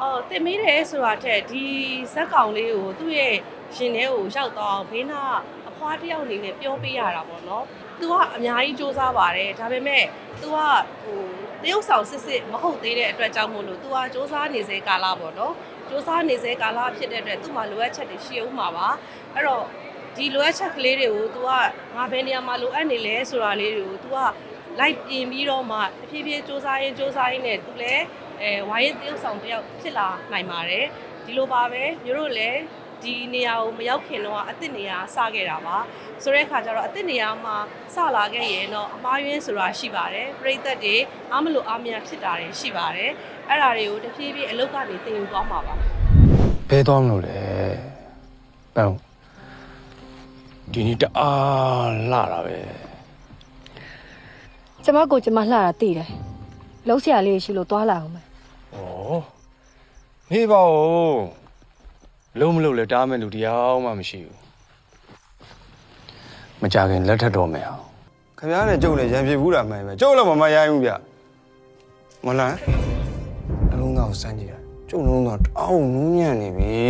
အော်တင်မေးတယ်ဆိုတာထက်ဒီဇက်ကောင်လေးကိုသူ့ရဲ့ရှင်ထဲကိုရောက်တော့ဘေးနာအဖွားတစ်ယောက်အနေနဲ့ပြောပေးရတာပေါ့နော်။ तू ကအများကြီးစူးစမ်းပါတယ်ဒါပေမဲ့ तू ကဟိုတရုပ်ဆောင်စစ်စစ်မဟုတ်သေးတဲ့အတွက်ကြောင့်မို့လို့ तू ကစူးစမ်းနေစေကာလပေါ့နော်။စူးစမ်းနေစေကာလဖြစ်တဲ့အတွက်သူ့မှာလိုအပ်ချက်တွေရှိအောင်မှာပါ။အဲ့တော့ဒီလိုအပ်ချက်ကလေးတွေကို तू ကငါဘယ်နေရာမှာလိုအပ်နေလဲဆိုတာလေးတွေကို तू က လိုက်ပြင်ပြီးတော့မှတဖြည်းဖြည်းစူးစမ်းရင်စူးစမ်းရင်နဲ့သူလည်း အဲဝိုင်းရင်တရုပ်ဆောင်တစ်ယောက်ဖြစ်လာနိုင်ပါတယ်ဒီလိုပါပဲမျိုးတို့လည်းဒီနေရာကိုမရောက်ခင်တော့အစ်စ်နေရာစခဲ့တာပါဆိုတဲ့အခါကျတော့အစ်စ်နေရာမှာစလာခဲ့ရင်တော့အမားယွင်းဆိုတာရှိပါတယ်ပြိသက်တွေအားမလို့အားမရဖြစ်တာတွေရှိပါတယ်အဲ့ဒါတွေကိုတဖြည်းဖြည်းအလုပ်ကနေသင်ယူသွားမှာပါဘဲသွားမလို့လေပန်းဒီနေ့တအားလာတာပဲကျမကိုကျမလှတာသိတယ် လုံးဆရာလေးရှိလို့သွားလာအောင်မယ်ဩနေပါဦးလုံးမလို့လဲတားမဲ့လူတရားမှမရှိဘူးမကြခင်လက်ထပ်တော့မယ်အောင်ခင်ဗျားနဲ့ကြုံနဲ့ရံပြဘူးတာမှန်ပဲကြုံလည်းမမရိုင်းဘူးဗျမလားအလုံးသားကိုစမ်းကြည့်တာကြုံလုံးသားတောင်းနူးညံ့နေပြီ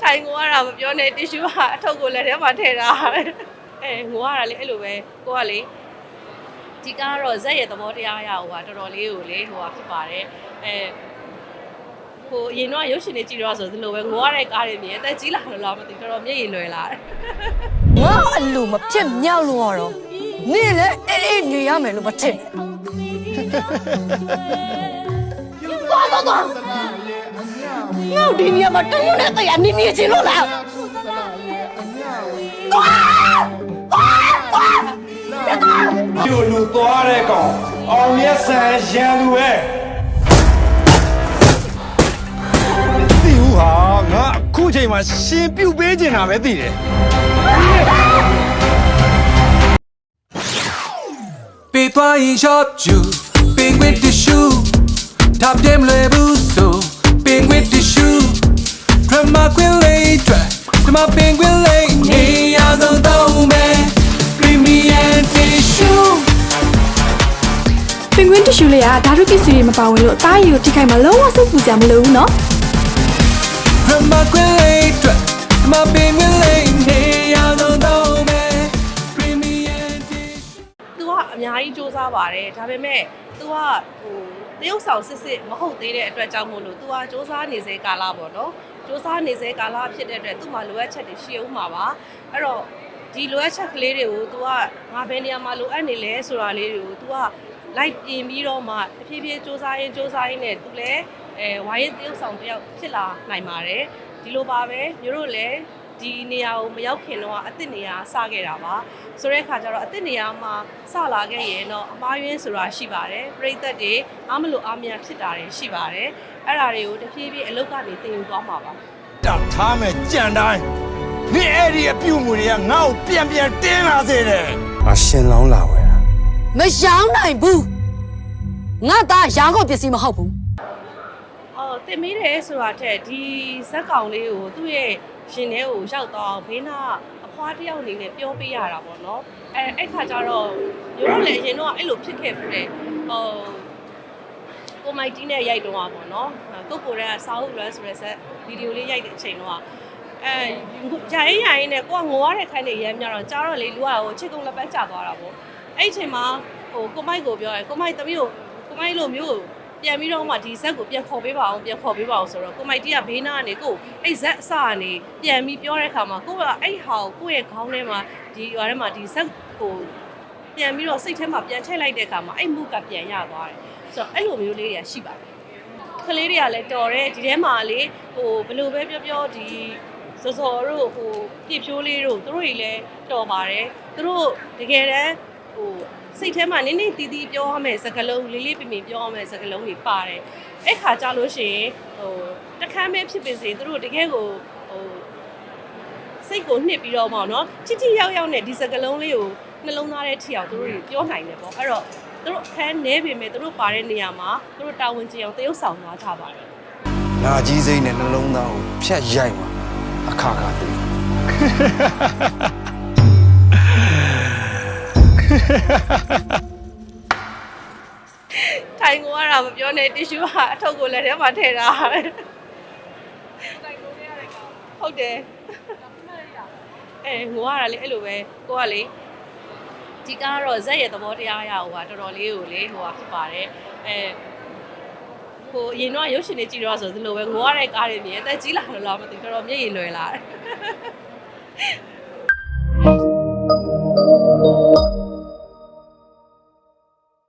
ထိုင်ငိုရတာမပြောနဲ့တီရှူကအထုပ်ကိုလက်ထဲမှာထည့်တာအဲငိုရတာလေအဲ့လိုပဲကိုကလေ ဒီကားကတော့ဇက်ရဲ့သဘောတရားအရဟိုကတော်တော်လေးကိုလေဟိုကဖြစ်ပါတယ်အဲဟိုအရင်တော့ရုပ်ရှင်တွေကြည့်တော့ဆိုဒီလိုပဲငိုရတဲ့ကားတွေမြင်အသက်ကြီးလာလို့လားမသိဘူးတော်တော်မျက်ရည်လွယ်လာတယ်ငါအလိုမဖြစ်မြောက်လို့ရတော့နေလေအေးအေးနေရမယ်လို့မထင်သွားတော့တော့ငါ့ဒီနေရာမှာတုံးနဲ့တရားနေနေချင်လို့လား တဲ့ကောင်အောင်မြတ်ဆန်ရန်သူပဲသိဘူးဟာငါအခုချိန်မှာရှင်ပြုတ်ပေးနေတာပဲသိတယ်ပေးသွားရင် shop you penguin tissue ဒါပြမလဲဘူးဆို penguin tissue drama queen lady drama penguin lady နေ ရှူလေးကဓာတုပစ္စည်းတွေမပါဝင်လို့အသားရည်ကိုထိခိုက်မှလုံးဝစိတ်ပူစရာမလိုဘူးနော်။ဟမကွေလေးအတွက်မပင်ဝင်လေးနေရတော့တော့မယ်။ Premier သူကအများကြီးစူးစမ်းပါတယ်ဒါပေမဲ့သူကဟိုတရုတ်ဆောင်စစ်စစ်မဟုတ်သေးတဲ့အတွက်ကြောင့်မို့လို့သူကစူးစမ်းနေစေကာလပေါ့နော်စူးစမ်းနေစေကာလဖြစ်တဲ့အတွက်သူ့မှာလိုအပ်ချက်တွေရှိအောင်မှာပါအဲ့တော့ဒီလိုအပ်ချက်ကလေးတွေကို तू ကငါဘယ်နေရာမှာလိုအပ်နေလဲဆိုတာလေးတွေကို तू က လိုက်ပြင်ပြီးတော့မှတဖြည်းဖြည်းစူးစမ်းရင်စူးစမ်းရင်နဲ့ तू လည်းအဲဝိုင်းရင်တရုပ်ဆောင်တစ်ယောက်ဖြစ်လာနိုင်ပါတယ်။ဒီလိုပါပဲမျိုးတို့လည်းဒီနေရာကိုမရောက်ခင်တော့အစ်စ်နေရာစခဲ့တာပါဆိုတဲ့အခါကျတော့အစ်စ်နေရာမှာစလာခဲ့ရင်တော့အမားယွင်းဆိုတာရှိပါတယ်ပြိသက်တွေအားမလို့အားမရဖြစ်တာတွေရှိပါတယ်အဲ့ဒါတွေကိုတဖြည်းဖြည်းအလုပ်ကနေသင်ယူသွားမှာပါတာထားမဲ့ကြံတိုင်းနေအဲ့ဒီအပြုတ်မှုတွေကငါ့ကိုပြန်ပြန်တင်းလာစေတယ်အရှင်လောင်းလာဝဲတာ မရောင်းနိုင်ဘူးငါသားရောင်းကုန်ပစ္စည်းမဟုတ်ဘူးအော်တင်မေးတယ်ဆိုတာထက်ဒီဇက်ကောင်လေးကိုသူ့ရဲ့ရှင်ထဲကိုရောက်တော့ဘေးနာအဖွားတစ်ယောက်အနေနဲ့ပြောပေးရတာပေါ့နော်အဲအဲ့ခါကျတော့ရိုးရိုးလည်းအရင်တော့အဲ့လိုဖြစ်ခဲ့ဘူးလေဟိုကိုမိုက်တီးနဲ့ရိုက်တော့ပါပေါ့နော်ကိုကိုရဲကစာအုပ်လွမ်းဆိုတဲ့ဆက်ဗီဒီယိုလေးရိုက်တဲ့အချိန်တော့အဲဂျိုင်းရိုင်းနဲ့ကိုကငိုရတဲ့ခိုင်းနေရမ်းများတော့ကြားတော့လေလူကဟိုချစ်ကုန်းလက်ပတ်ကျသွားတာပေါ့ အဲ့အချိန်မှာဟိုကိုမိုက်ကိုပြောရဲကိုမိုက်သမီးကိုကိုမိုက်လိုမျိုးကိုပြန်ပြီးတော့မှဒီဇက်ကိုပြန်ခေါ်ပေးပါအောင်ပြန်ခေါ်ပေးပါအောင်ဆိုတော့ကိုမိုက်တီးကဘေးနားကနေကိုအဲ့ဇက်အစကနေပြန်ပြီးပြောတဲ့အခါမှာကိုကအဲ့ဟာကိုကိုယ့်ရဲ့ခေါင်းထဲမှာဒီရွာထဲမှာဒီဇက်ကိုပြန်ပြီးတော့စိတ်ထဲမှာပြန်ချိတ်လိုက်တဲ့အခါမှာအဲ့မှုကပြန်ရသွားတယ်ဆိုတော့အဲ့လိုမျိုးလေးတွေကရှိပါတယ်ကလေးတွေကလည်းတော်တယ်ဒီထဲမှာလေဟိုဘယ်လိုပဲပြောပြောဒီစောစောတို့ဟိုပြည့်ဖြိုးလေးတို့သူတို့တွေလည်းတော်ပါတယ်သူတို့တကယ်တမ်း ဟိုစိတ်ထဲမှာနင်းနေတီးတီးပြောရမယ်စကားလုံးလေးလေးပင်ပင်ပြောရမယ်စကားလုံးတွေပါတယ်အဲ့ခါကြလို့ရှိရင်ဟိုတခမ်းပဲဖြစ်ပင်စေသူတို့တကယ်ကိုဟိုစိတ်ကိုနှစ်ပြီးတော့ပေါ့နော်ချစ်ချစ်ရောက်ရောက်နဲ့ဒီစကလုံးလေးကိုနှလုံးသားထဲထိအောင်သူတို့တွေပြောနိုင်တယ်ပေါ့အဲ့တော့သူတို့အခန်းနဲပေမဲ့သူတို့ပါတဲ့နေရာမှာသူတို့တာဝန်ကျအောင်တရုပ်ဆောင်သွားကြပါတယ်နာကြီးစိမ့်နဲ့နှလုံးသားကိုဖြတ်ရိုက်မှာအခါခါသိ တိုင်ကိုရတာမပြောနဲ့တီရှူကအထုပ်ကိုလက်ထဲမှာထည့်ထားတယ်ဟုတ်တယ်အဲငိုရတာလေအဲ့လိုပဲကိုကလေဒီကားကတော့ဇက်ရဲ့သဘောတရားအရဟိုကတော်တော်လေးကိုလေဟိုကဖြစ်ပါတယ်အဲဟိုအရင်တော့ရုပ်ရှင်တွေကြည့်တော့ဆိုဒီလိုပဲငိုရတဲ့ကားတွေမြင်အသက်ကြီးလာလို့လားမသိဘူးတော်တော်မျက်ရည်လွယ်လာတယ်